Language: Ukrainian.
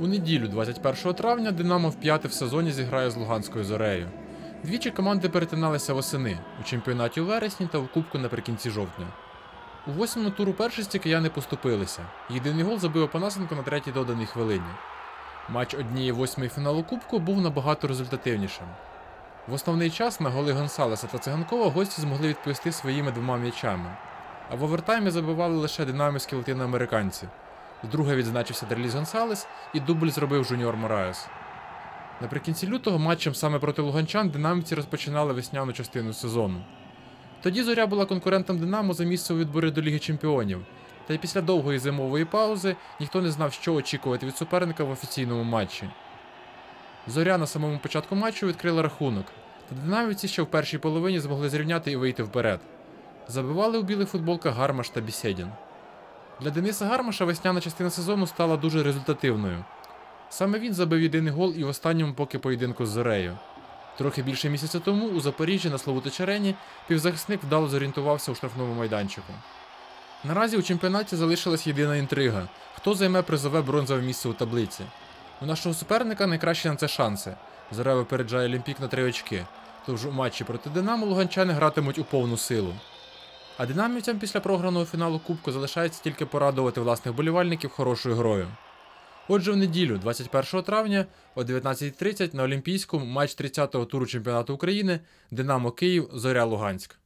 У неділю, 21 травня, Динамо вп'яте в сезоні зіграє з Луганською зорею. Двічі команди перетиналися восени у чемпіонаті у вересні та в Кубку наприкінці жовтня. У восьмому туру першості кияни поступилися. Єдиний гол забив Опанасенко на третій доданій хвилині. Матч однієї восьмої фіналу Кубку був набагато результативнішим. В основний час на голи Гонсалеса та Циганкова гості змогли відповісти своїми двома м'ячами. А в овертаймі забивали лише динамівські латиноамериканці. Вдруге відзначився Дерліс Гонсалес і дубль зробив Жуніор Мораес. Наприкінці лютого матчем саме проти луганчан динамівці розпочинали весняну частину сезону. Тоді зоря була конкурентом Динамо за місце у відборі до Ліги Чемпіонів, та й після довгої зимової паузи ніхто не знав, що очікувати від суперника в офіційному матчі. Зоря на самому початку матчу відкрила рахунок, та динамівці ще в першій половині змогли зрівняти і вийти вперед. Забивали у білих футболках Гармаш та Бісєдін. Для Дениса Гармаша весняна частина сезону стала дуже результативною. Саме він забив єдиний гол і в останньому поки поєдинку з Зорею. Трохи більше місяця тому у Запоріжжі на Славутичарені півзахисник вдало зорієнтувався у штрафному майданчику. Наразі у чемпіонаті залишилась єдина інтрига: хто займе призове бронзове місце у таблиці. У нашого суперника найкращі на це шанси. Зоря випереджає Олімпік на три очки, тож у матчі проти Динамо луганчани гратимуть у повну силу. А динамівцям після програного фіналу Кубку залишається тільки порадувати власних болівальників хорошою грою. Отже, в неділю, 21 травня о 19.30 на Олімпійському матч 30-го туру чемпіонату України Динамо Київ Зоря Луганськ.